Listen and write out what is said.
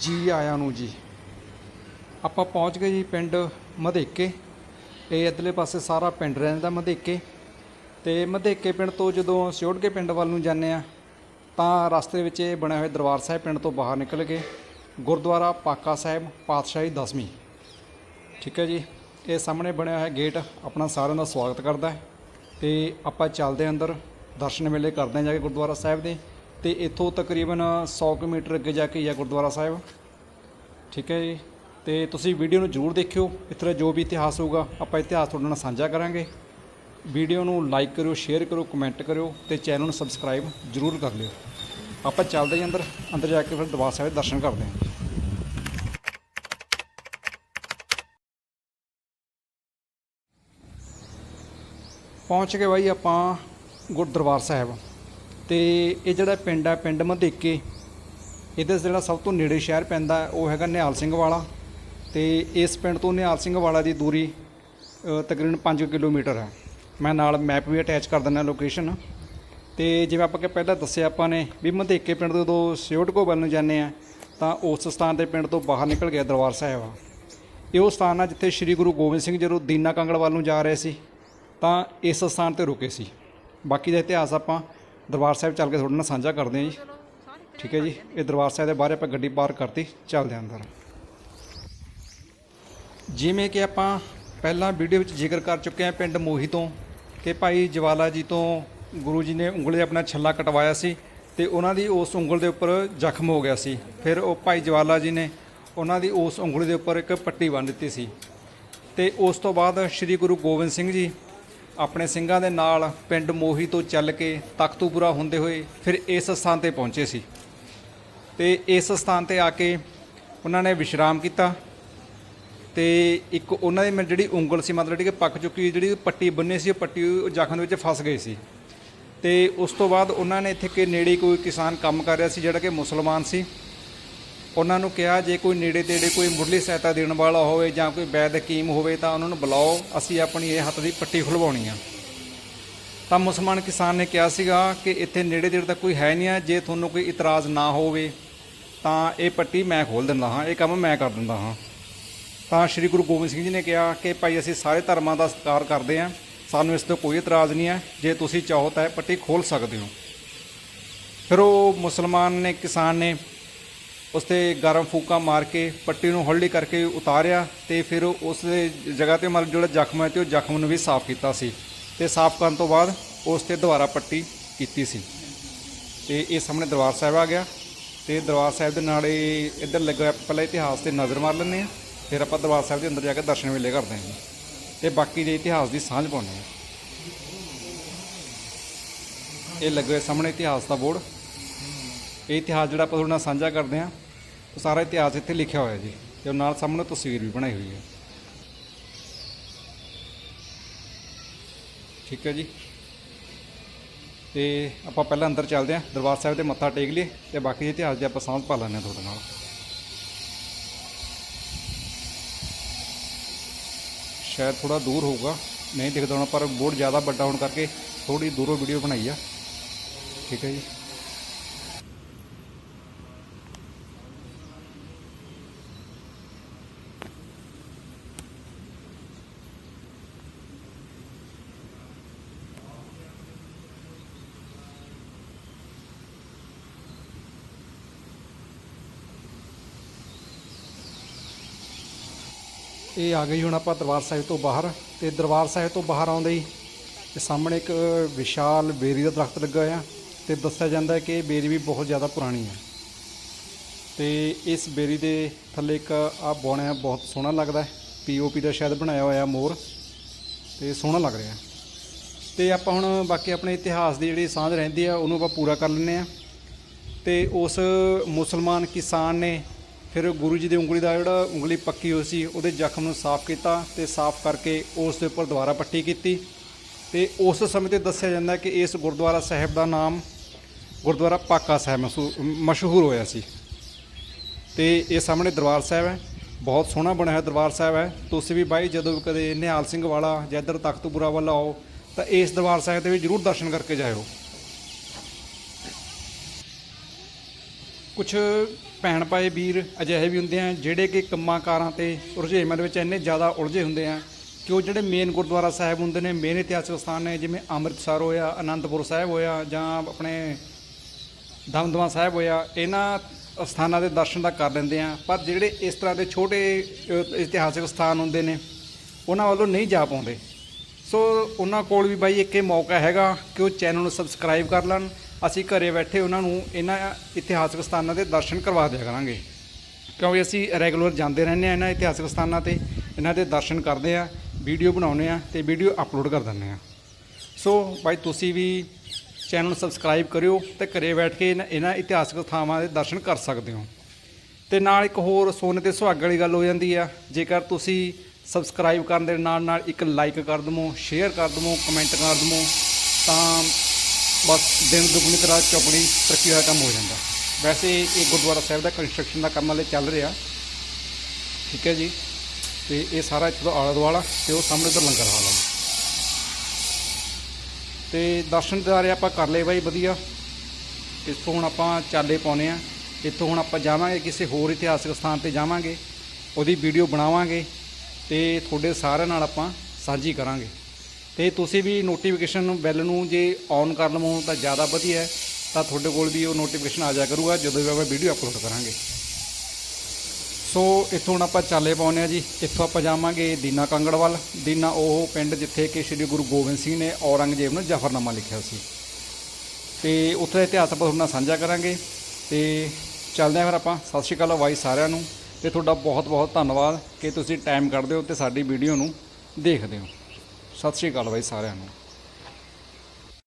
ਜੀ ਆਇਆਂ ਨੂੰ ਜੀ। ਆਪਾਂ ਪਹੁੰਚ ਗਏ ਜੀ ਪਿੰਡ ਮਧੇਕੇ। ਇਹ ਇਧਰਲੇ ਪਾਸੇ ਸਾਰਾ ਪਿੰਡ ਰਹਿੰਦਾ ਮਧੇਕੇ। ਤੇ ਮਧੇਕੇ ਪਿੰਡ ਤੋਂ ਜਦੋਂ ਸਿਉੜਕੇ ਪਿੰਡ ਵੱਲ ਨੂੰ ਜਾਂਦੇ ਆ ਤਾਂ ਰਸਤੇ ਵਿੱਚ ਇਹ ਬਣਿਆ ਹੋਇਆ ਦਰਬਾਰ ਸਾਹਿਬ ਪਿੰਡ ਤੋਂ ਬਾਹਰ ਨਿਕਲ ਕੇ ਗੁਰਦੁਆਰਾ ਪਾਕਾ ਸਾਹਿਬ, ਪਾਤਸ਼ਾਹੀ ਦਸਵੀਂ। ਠੀਕ ਹੈ ਜੀ। ਇਹ ਸਾਹਮਣੇ ਬਣਿਆ ਹੋਇਆ ਗੇਟ ਆਪਣਾ ਸਾਰਿਆਂ ਦਾ ਸਵਾਗਤ ਕਰਦਾ ਹੈ। ਤੇ ਆਪਾਂ ਚੱਲਦੇ ਹਾਂ ਅੰਦਰ। ਦਰਸ਼ਨ ਮੇਲੇ ਕਰਦੇ ਹਾਂ ਜਾ ਕੇ ਗੁਰਦੁਆਰਾ ਸਾਹਿਬ ਦੇ। ਤੇ ਇੱਥੋਂ ਤਕਰੀਬਨ 100 ਕਿਲੋਮੀਟਰ ਅੱਗੇ ਜਾ ਕੇ ਹੀ ਹੈ ਗੁਰਦੁਆਰਾ ਸਾਹਿਬ। ਠੀਕ ਹੈ ਜੀ? ਤੇ ਤੁਸੀਂ ਵੀਡੀਓ ਨੂੰ ਜਰੂਰ ਦੇਖਿਓ। ਇੱਥੇ ਦਾ ਜੋ ਵੀ ਇਤਿਹਾਸ ਹੋਊਗਾ, ਆਪਾਂ ਇਤਿਹਾਸ ਤੁਹਾਡੇ ਨਾਲ ਸਾਂਝਾ ਕਰਾਂਗੇ। ਵੀਡੀਓ ਨੂੰ ਲਾਈਕ ਕਰਿਓ, ਸ਼ੇਅਰ ਕਰਿਓ, ਕਮੈਂਟ ਕਰਿਓ ਤੇ ਚੈਨਲ ਨੂੰ ਸਬਸਕ੍ਰਾਈਬ ਜਰੂਰ ਕਰ ਲਿਓ। ਆਪਾਂ ਚੱਲਦੇ ਹਾਂ ਅੰਦਰ। ਅੰਦਰ ਜਾ ਕੇ ਫਿਰ ਦਰਬਾਰ ਸਾਹਿਬ ਦੇ ਦਰਸ਼ਨ ਕਰਦੇ ਹਾਂ। ਪਹੁੰਚ ਗਏ ਬਾਈ ਆਪਾਂ ਗੁਰਦਰਬਾਰ ਸਾਹਿਬ। ਤੇ ਇਹ ਜਿਹੜਾ ਪਿੰਡ ਹੈ ਪਿੰਡ ਮਧੇਕੇ ਇਹਦੇ ਜਿਹੜਾ ਸਭ ਤੋਂ ਨੇੜੇ ਸ਼ਹਿਰ ਪੈਂਦਾ ਉਹ ਹੈਗਾ ਨਿਹਾਲ ਸਿੰਘ ਵਾਲਾ ਤੇ ਇਸ ਪਿੰਡ ਤੋਂ ਨਿਹਾਲ ਸਿੰਘ ਵਾਲਾ ਦੀ ਦੂਰੀ ਅ, ਤਕਰੀਬਨ 5 ਕਿਲੋਮੀਟਰ ਹੈ। ਮੈਂ ਨਾਲ ਮੈਪ ਵੀ ਅਟੈਚ ਕਰ ਦਿੰਦਾ ਲੋਕੇਸ਼ਨ। ਤੇ ਜਿਵੇਂ ਆਪਾਂ ਕਿ ਪਹਿਲਾਂ ਦੱਸਿਆ ਆਪਾਂ ਨੇ ਵੀ ਮਧੇਕੇ ਪਿੰਡ ਤੋਂ ਜਦੋਂ ਸਿਉਟਕੋ ਵੱਲ ਨੂੰ ਜਾਂਦੇ ਆ ਤਾਂ ਉਸ ਸਥਾਨ ਦੇ ਪਿੰਡ ਤੋਂ ਬਾਹਰ ਨਿਕਲ ਗਿਆ ਦਰਬਾਰ ਸਾਹਿਬ ਆ। ਇਹ ਉਹ ਸਥਾਨ ਆ ਜਿੱਥੇ ਸ੍ਰੀ ਗੁਰੂ ਗੋਬਿੰਦ ਸਿੰਘ ਜਦੋਂ ਦੀਨਾ ਕੰਗੜ ਵੱਲ ਨੂੰ ਜਾ ਰਹੇ ਸੀ ਤਾਂ ਇਸ ਸਥਾਨ ਤੇ ਰੁਕੇ ਸੀ। ਬਾਕੀ ਦਾ ਇਤਿਹਾਸ ਆਪਾਂ ਦਰਬਾਰ ਸਾਹਿਬ ਚੱਲ ਕੇ ਤੁਹਾਡੇ ਨਾਲ ਸਾਂਝਾ ਕਰਦੇ ਹਾਂ ਜੀ। ਠੀਕ ਹੈ ਜੀ। ਇਹ ਦਰਬਾਰ ਸਾਹਿਬ ਦੇ ਬਾਹਰ ਆਪਾਂ ਗੱਡੀ ਪਾਰ ਕਰਤੀ, ਚੱਲਦੇ ਹਾਂ ਅੰਦਰ। ਜਿਵੇਂ ਕਿ ਆਪਾਂ ਪਹਿਲਾਂ ਵੀਡੀਓ ਵਿੱਚ ਜ਼ਿਕਰ ਕਰ ਚੁੱਕੇ ਹਾਂ ਪਿੰਡ ਮੋਹੀ ਤੋਂ, ਕਿ ਭਾਈ ਜਵਾਲਾ ਜੀ ਤੋਂ ਗੁਰੂ ਜੀ ਨੇ ਉਂਗਲ 'ਤੇ ਆਪਣਾ ਛੱਲਾ ਕਟਵਾਇਆ ਸੀ ਤੇ ਉਹਨਾਂ ਦੀ ਉਸ ਉਂਗਲ ਦੇ ਉੱਪਰ ਜ਼ਖਮ ਹੋ ਗਿਆ ਸੀ। ਫਿਰ ਉਹ ਭਾਈ ਜਵਾਲਾ ਜੀ ਨੇ ਉਹਨਾਂ ਦੀ ਉਸ ਉਂਗਲੀ ਦੇ ਉੱਪਰ ਇੱਕ ਪੱਟੀ ਬੰਨ੍ਹ ਦਿੱਤੀ ਸੀ। ਤੇ ਉਸ ਤੋਂ ਬਾਅਦ ਸ੍ਰੀ ਗੁਰੂ ਗੋਬਿੰਦ ਸਿੰਘ ਜੀ ਆਪਣੇ ਸਿੰਘਾਂ ਦੇ ਨਾਲ ਪਿੰਡ ਮੋਹੀ ਤੋਂ ਚੱਲ ਕੇ ਤਖਤੂਪੁਰਾ ਹੁੰਦੇ ਹੋਏ ਫਿਰ ਇਸ ਸਥਾਨ ਤੇ ਪਹੁੰਚੇ ਸੀ। ਤੇ ਇਸ ਸਥਾਨ ਤੇ ਆ ਕੇ ਉਹਨਾਂ ਨੇ ਵਿਸ਼ਰਾਮ ਕੀਤਾ ਤੇ ਇੱਕ ਉਹਨਾਂ ਦੀ ਮੈਂ ਜਿਹੜੀ ਉਂਗਲ ਸੀ, ਮਤਲਬ ਜਿਹੜੀ ਕਿ ਪੱਕ ਚੁੱਕੀ ਜਿਹੜੀ ਪੱਟੀ ਬੰਨੇ ਸੀ, ਉਹ ਪੱਟੀ ਜ਼ਖਮ ਦੇ ਵਿੱਚ ਫਸ ਗਈ ਸੀ। ਤੇ ਉਸ ਤੋਂ ਬਾਅਦ ਉਹਨਾਂ ਨੇ ਇੱਥੇ ਕਿ ਨੇੜੇ ਕੋਈ ਕਿਸਾਨ ਕੰਮ ਕਰ ਰਿਹਾ ਸੀ, ਜਿਹੜਾ ਕਿ ਮੁਸਲਮਾਨ ਸੀ। ਉਹਨਾਂ ਨੂੰ ਕਿਹਾ ਜੇ ਕੋਈ ਨੇੜੇ ਤੇੜੇ ਕੋਈ ਮੁੱਢਲੀ ਸਹਾਇਤਾ ਦੇਣ ਵਾਲਾ ਹੋਵੇ ਜਾਂ ਕੋਈ ਵੈਦ ਹਕੀਮ ਹੋਵੇ ਤਾਂ ਉਹਨਾਂ ਨੂੰ ਬੁਲਾਓ, ਅਸੀਂ ਆਪਣੀ ਇਹ ਹੱਥ ਦੀ ਪੱਟੀ ਖੁਲਵਾਉਣੀ ਆ। ਤਾਂ ਮੁਸਲਮਾਨ ਕਿਸਾਨ ਨੇ ਕਿਹਾ ਸੀਗਾ ਕਿ ਇੱਥੇ ਨੇੜੇ ਤੇੜੇ ਤਾਂ ਕੋਈ ਹੈ ਨਹੀਂ ਆ, ਜੇ ਤੁਹਾਨੂੰ ਕੋਈ ਇਤਰਾਜ਼ ਨਾ ਹੋਵੇ ਤਾਂ ਇਹ ਪੱਟੀ ਮੈਂ ਖੋਲ ਦਿੰਦਾ ਹਾਂ, ਇਹ ਕੰਮ ਮੈਂ ਕਰ ਦਿੰਦਾ ਹਾਂ। ਤਾਂ ਸ੍ਰੀ ਗੁਰੂ ਗੋਬਿੰਦ ਸਿੰਘ ਜੀ ਨੇ ਕਿਹਾ ਕਿ ਭਾਈ ਅਸੀਂ ਸਾਰੇ ਧਰਮਾਂ ਦਾ ਸਤਿਕਾਰ ਕਰਦੇ ਹਾਂ, ਸਾਨੂੰ ਇਸ ਤੋਂ ਕੋਈ ਇਤਰਾਜ਼ ਨਹੀਂ ਹੈ, ਜੇ ਤੁਸੀਂ ਚਾਹੋ ਤਾਂ ਇਹ ਪੱਟੀ ਖੋਲ ਸਕਦੇ ਹੋ। ਫਿਰ ਉਹ ਮੁਸਲਮਾਨ ਨੇ ਕਿਸਾਨ ਨੇ ਉਸ ਤੇ ਗਰਮ ਫੂਕਾਂ ਮਾਰ ਕੇ, ਪੱਟੀ ਨੂੰ ਹੌਲੀ ਕਰਕੇ ਉਤਾਰਿਆ ਤੇ ਫਿਰ ਉਸ ਦੇ ਜਗ੍ਹਾ ਤੇ ਮਤਲਬ ਜਿਹੜਾ ਜ਼ਖਮ ਹੈ ਤੇ ਉਹ ਜ਼ਖਮ ਨੂੰ ਵੀ ਸਾਫ਼ ਕੀਤਾ ਸੀ ਤੇ ਸਾਫ਼ ਕਰਨ ਤੋਂ ਬਾਅਦ ਉਸ ਤੇ ਦੁਬਾਰਾ ਪੱਟੀ ਕੀਤੀ ਸੀ। ਤੇ ਇਹ ਸਾਹਮਣੇ ਦਰਬਾਰ ਸਾਹਿਬ ਆ ਗਿਆ ਤੇ ਦਰਬਾਰ ਸਾਹਿਬ ਦੇ ਨਾਲ ਇਹ ਇੱਧਰ ਲੱਗਾ ਪਹਿਲਾਂ ਇਤਿਹਾਸ ਤੇ ਨਜ਼ਰ ਮਾਰ ਲੈਂਦੇ ਆ ਫਿਰ ਆਪਾਂ ਦਰਬਾਰ ਸਾਹਿਬ ਦੇ ਅੰਦਰ ਜਾ ਕੇ ਦਰਸ਼ਨ ਵੇਲੇ ਕਰਦੇ ਹਾਂ। ਤੇ ਬਾਕੀ ਦੇ ਇਤਿਹਾਸ ਦੀ ਸਾਂਝ ਪਾਉਂਦੇ ਆ ਇਹ ਲੱਗੇ ਹੋਏ ਸਾਹਮਣੇ ਇਤਿਹਾਸ ਦਾ ਬੋਰਡ। ਇਹ ਇਤਿਹਾਸ ਜਿਹੜਾ ਆਪਾਂ ਤੁਹਾਡੇ ਨਾਲ ਸਾਂਝਾ ਕਰਦੇ ਹਾਂ, ਉਹ ਸਾਰਾ ਇਤਿਹਾਸ ਇੱਥੇ ਲਿਖਿਆ ਹੋਇਆ ਜੀ ਤੇ ਉਹ ਨਾਲ ਸਾਹਮਣੇ ਤਸਵੀਰ ਵੀ ਬਣਾਈ ਹੋਈ ਹੈ। ਠੀਕ ਹੈ ਜੀ। ਤੇ ਆਪਾਂ ਪਹਿਲਾਂ ਅੰਦਰ ਚੱਲਦੇ ਹਾਂ, ਦਰਬਾਰ ਸਾਹਿਬ ਤੇ ਮੱਥਾ ਟੇਕ ਲਈਏ ਤੇ ਬਾਕੀ ਇਤਿਹਾਸ ਦੀ ਆਪਾਂ ਸਾਂਝ ਪਾ ਲੈਂਦੇ ਹਾਂ ਤੁਹਾਡੇ ਨਾਲ। ਸ਼ਾਇਦ ਥੋੜਾ ਦੂਰ ਹੋਊਗਾ, ਨਹੀਂ ਦਿਖਦਾ ਹੋਣਾ, ਪਰ ਬੋਰਡ ਜ਼ਿਆਦਾ ਵੱਡਾ ਹੋਣ ਕਰਕੇ ਥੋੜੀ ਦੂਰੋਂ ਵੀਡੀਓ ਬਣਾਈ ਆ। ਠੀਕ ਹੈ ਜੀ। ਇਹ ਆ ਗਈ ਹੁਣ ਆਪਾਂ ਦਰਬਾਰ ਸਾਹਿਬ ਤੋਂ ਬਾਹਰ ਤੇ ਦਰਬਾਰ ਸਾਹਿਬ ਤੋਂ ਬਾਹਰ ਆਉਂਦੇ ਹੀ ਤੇ ਸਾਹਮਣੇ ਇੱਕ ਵਿਸ਼ਾਲ ਬੇਰੀ ਦਾ ਦਰਖਤ ਲੱਗਾ ਹੋਇਆ ਤੇ ਦੱਸਿਆ ਜਾਂਦਾ ਹੈ ਕਿ ਇਹ ਬੇਰੀ ਵੀ ਬਹੁਤ ਜ਼ਿਆਦਾ ਪੁਰਾਣੀ ਹੈ। ਤੇ ਇਸ ਬੇਰੀ ਦੇ ਥੱਲੇ ਇੱਕ ਆ ਬੁਣਿਆ ਬਹੁਤ ਸੋਹਣਾ ਲੱਗਦਾ ਹੈ। ਪੀਓਪੀ ਦਾ ਸ਼ਾਇਦ ਬਣਾਇਆ ਹੋਇਆ ਮੋਰ ਤੇ ਸੋਹਣਾ ਲੱਗ ਰਿਹਾ ਤੇ ਆਪਾਂ ਹੁਣ ਬਾਕੀ ਆਪਣੇ ਇਤਿਹਾਸ ਦੀ ਜਿਹੜੀ ਸਾਂਝ ਰਹਿੰਦੀ ਆ ਉਹਨੂੰ ਆਪਾਂ ਪੂਰਾ ਕਰ ਲੈਂਦੇ ਆ ਤੇ ਉਸ ਮੁਸਲਮਾਨ ਕਿਸਾਨ ਨੇ ਫਿਰ ਗੁਰੂ ਜੀ ਦੀ ਉਂਗਲੀ ਦਾ ਜਿਹੜਾ ਉਂਗਲੀ ਪੱਕੀ ਹੋਈ ਸੀ, ਉਹਦੇ ਜ਼ਖਮ ਨੂੰ ਸਾਫ਼ ਕੀਤਾ ਤੇ ਸਾਫ਼ ਕਰਕੇ ਉਸ ਦੇ ਉੱਪਰ ਦੁਬਾਰਾ ਪੱਟੀ ਕੀਤੀ। ਤੇ ਉਸ ਸਮੇਂ ਤੇ ਦੱਸਿਆ ਜਾਂਦਾ ਕਿ ਇਸ ਗੁਰਦੁਆਰਾ ਸਾਹਿਬ ਦਾ ਨਾਮ ਗੁਰਦੁਆਰਾ ਪਾਕਾ ਸਾਹਿਬ ਮਸ਼ਹੂ- ਮਸ਼ਹੂਰ ਹੋਇਆ ਸੀ। ਤੇ ਇਹ ਸਾਹਮਣੇ ਦਰਬਾਰ ਸਾਹਿਬ ਹੈ, ਬਹੁਤ ਸੋਹਣਾ ਬਣਿਆ ਹੋਇਆ ਦਰਬਾਰ ਸਾਹਿਬ ਹੈ। ਤੁਸੀਂ ਵੀ ਬਾਈ, ਜਦੋਂ ਕਦੇ ਨਿਹਾਲ ਸਿੰਘ ਵਾਲਾ ਜਾਂ ਇੱਧਰ ਤਖਤਪੁਰਾ ਵੱਲ ਆਓ, ਤਾਂ ਇਸ ਦਰਬਾਰ ਸਾਹਿਬ ਦੇ ਵੀ ਜ਼ਰੂਰ ਦਰਸ਼ਨ ਕਰਕੇ ਜਾਇਓ। ਕੁਝ ਭੈਣ ਭਾਈ ਵੀਰ ਅਜਿਹੇ ਵੀ ਹੁੰਦੇ ਆ, ਜਿਹੜੇ ਕਿ ਕੰਮਾਂ ਕਾਰਾਂ ਤੇ ਰੁਝੇਵਾਂ ਦੇ ਵਿੱਚ ਇੰਨੇ ਜ਼ਿਆਦਾ ਉਲਝੇ ਹੁੰਦੇ ਆ ਕਿ ਉਹ ਜਿਹੜੇ ਮੇਨ ਗੁਰਦੁਆਰਾ ਸਾਹਿਬ ਹੁੰਦੇ ਨੇ ਮੇਨ ਇਤਿਹਾਸਕ ਸਥਾਨ ਨੇ, ਜਿਵੇਂ ਅੰਮ੍ਰਿਤਸਰ ਹੋਇਆ, ਅਨੰਦਪੁਰ ਸਾਹਿਬ ਹੋਇਆ, ਜਾਂ ਆਪਣੇ ਦਮਦਮਾ ਸਾਹਿਬ ਹੋਇਆ, ਇਹਨਾਂ ਸਥਾਨਾਂ ਦੇ ਦਰਸ਼ਨ ਤਾਂ ਕਰ ਲੈਂਦੇ ਆ, ਪਰ ਜਿਹੜੇ ਇਸ ਤਰ੍ਹਾਂ ਦੇ ਛੋਟੇ ਇਤਿਹਾਸਕ ਸਥਾਨ ਹੁੰਦੇ ਨੇ, ਉਹਨਾਂ ਵੱਲੋਂ ਨਹੀਂ ਜਾ ਪਾਉਂਦੇ। ਸੋ ਉਹਨਾਂ ਕੋਲ ਵੀ ਬਾਈ ਇੱਕ ਇਹ ਮੌਕਾ ਹੈਗਾ ਕਿ ਉਹ ਚੈਨਲ ਨੂੰ ਸਬਸਕ੍ਰਾਈਬ ਕਰ ਲੈਣ ਅਸੀਂ ਘਰੇ ਬੈਠੇ ਉਹਨਾਂ ਨੂੰ ਇਹਨਾਂ ਇਤਿਹਾਸਕ ਸਥਾਨਾਂ ਦੇ ਦਰਸ਼ਨ ਕਰਵਾ ਦਿਆ ਕਰਾਂਗੇ। ਕਿਉਂਕਿ ਅਸੀਂ ਰੈਗੂਲਰ ਜਾਂਦੇ ਰਹਿੰਦੇ ਆ ਇਹਨਾਂ ਇਤਿਹਾਸਕ ਸਥਾਨਾਂ ਤੇ, ਇਹਨਾਂ ਦੇ ਦਰਸ਼ਨ ਕਰਦੇ ਆ ਵੀਡੀਓ ਬਣਾਉਂਦੇ ਆ ਤੇ ਵੀਡੀਓ ਅਪਲੋਡ ਕਰ ਦਿੰਦੇ ਆ ਸੋ ਬਾਈ ਤੁਸੀਂ ਵੀ ਚੈਨਲ ਨੂੰ ਸਬਸਕ੍ਰਾਈਬ ਕਰਿਓ ਤੇ ਘਰੇ ਬੈਠ ਕੇ ਇਹਨਾਂ- ਇਹਨਾਂ ਇਤਿਹਾਸਕ ਥਾਵਾਂ ਦੇ ਦਰਸ਼ਨ ਕਰ ਸਕਦੇ ਹੋ। ਤੇ ਨਾਲ ਇੱਕ ਹੋਰ ਸੋਨੇ ਤੇ ਸੁਹਾਗ ਵਾਲੀ ਗੱਲ ਹੋ ਜਾਂਦੀ ਆ, ਜੇਕਰ ਤੁਸੀਂ ਸਬਸਕ੍ਰਾਈਬ ਕਰਨ ਦੇ ਨਾਲ ਨਾਲ ਇੱਕ ਲਾਈਕ ਕਰ ਦਵੋ ਸ਼ੇਅਰ ਕਰ ਦਵੋ ਕਮੈਂਟ ਕਰ ਦਵੋ, ਤਾਂ ਬਸ ਦਿਨ ਦੁਗਣੀ ਤਰ੍ਹਾਂ ਚੌਗਣੀ ਤਰੱਕੀ ਦਾ ਕੰਮ ਹੋ ਜਾਂਦਾ। ਵੈਸੇ ਇਹ ਗੁਰਦੁਆਰਾ ਸਾਹਿਬ ਦਾ ਕੰਸਟਰਕਸ਼ਨ ਦਾ ਕੰਮ ਹਲੇ ਚੱਲ ਰਿਹਾ। ਠੀਕ ਹੈ ਜੀ। ਤੇ ਇਹ ਸਾਰਾ ਇੱਥੋਂ ਦਾ ਆਲਾ ਦੁਆਲਾ ਤੇ ਉਹ ਸਾਹਮਣੇ ਉਧਰ ਲੰਗਰ ਹਾਲ ਆ ਤੇ ਦਰਸ਼ਨ ਦਿਦਾਰੇ ਆਪਾਂ ਕਰ ਲਏ ਬਾਈ, ਵਧੀਆ। ਇੱਥੋਂ ਹੁਣ ਆਪਾਂ ਚਾਲੇ ਪਾਉਨੇ ਆ। ਇੱਥੋਂ ਹੁਣ ਆਪਾਂ ਜਾਵਾਂਗੇ ਕਿਸੇ ਹੋਰ ਇਤਿਹਾਸਕ ਸਥਾਨ ਤੇ ਜਾਵਾਂਗੇ। ਉਹਦੀ ਵੀਡੀਓ ਬਣਾਵਾਂਗੇ ਤੇ ਤੁਹਾਡੇ ਸਾਰਿਆਂ ਨਾਲ ਆਪਾਂ ਸਾਂਝੀ ਕਰਾਂਗੇ। ਤੇ ਤੁਸੀਂ ਵੀ ਨੋਟੀਫਿਕੇਸ਼ਨ ਬੈਲ ਨੂੰ ਜੇ ਔਨ ਕਰ ਲਵੋ ਤਾਂ ਜ਼ਿਆਦਾ ਵਧੀਆ ਹੈ, ਤਾਂ ਤੁਹਾਡੇ ਕੋਲ ਵੀ ਉਹ ਨੋਟੀਫਿਕੇਸ਼ਨ ਆ ਜਾਇਆ ਕਰੂਗਾ, ਜਦੋਂ ਵੀ ਆਪਾਂ ਵੀਡੀਓ ਅਪਲੋਡ ਕਰਾਂਗੇ। ਸੋ ਇੱਥੋਂ ਹੁਣ ਆਪਾਂ ਚਾਲੇ ਪਾਉਂਦੇ ਆ ਜੀ। ਇੱਥੋਂ ਆਪਾਂ ਜਾਵਾਂਗੇ ਦੀਨਾ ਕੰਗੜ ਵੱਲ ਦੀਨਾ ਉਹ ਪਿੰਡ ਜਿੱਥੇ ਕਿ ਸ੍ਰੀ ਗੁਰੂ ਗੋਬਿੰਦ ਸਿੰਘ ਨੇ ਔਰੰਗਜ਼ੇਬ ਨੂੰ ਜ਼ਫਰਨਾਮਾ ਲਿਖਿਆ ਸੀ। ਤੇ ਉੱਥੇ ਦਾ ਇਤਿਹਾਸ ਆਪਾਂ ਤੁਹਾਡੇ ਨਾਲ ਸਾਂਝਾ ਕਰਾਂਗੇ। ਤੇ ਚੱਲਦੇ ਆ ਫਿਰ ਆਪਾਂ। ਸਤਿ ਸ਼੍ਰੀ ਅਕਾਲ ਵਾਈ ਸਾਰਿਆਂ ਨੂੰ। ਤੇ ਤੁਹਾਡਾ ਬਹੁਤ ਬਹੁਤ ਧੰਨਵਾਦ ਕਿ ਤੁਸੀਂ ਟਾਈਮ ਕੱਢਦੇ ਹੋ ਤੇ ਸਾਡੀ ਵੀਡੀਓ ਨੂੰ ਦੇਖਦੇ ਹੋ। ਸਤਿ ਸ਼੍ਰੀ ਅਕਾਲ ਬਾਈ ਸਾਰਿਆਂ ਨੂੰ।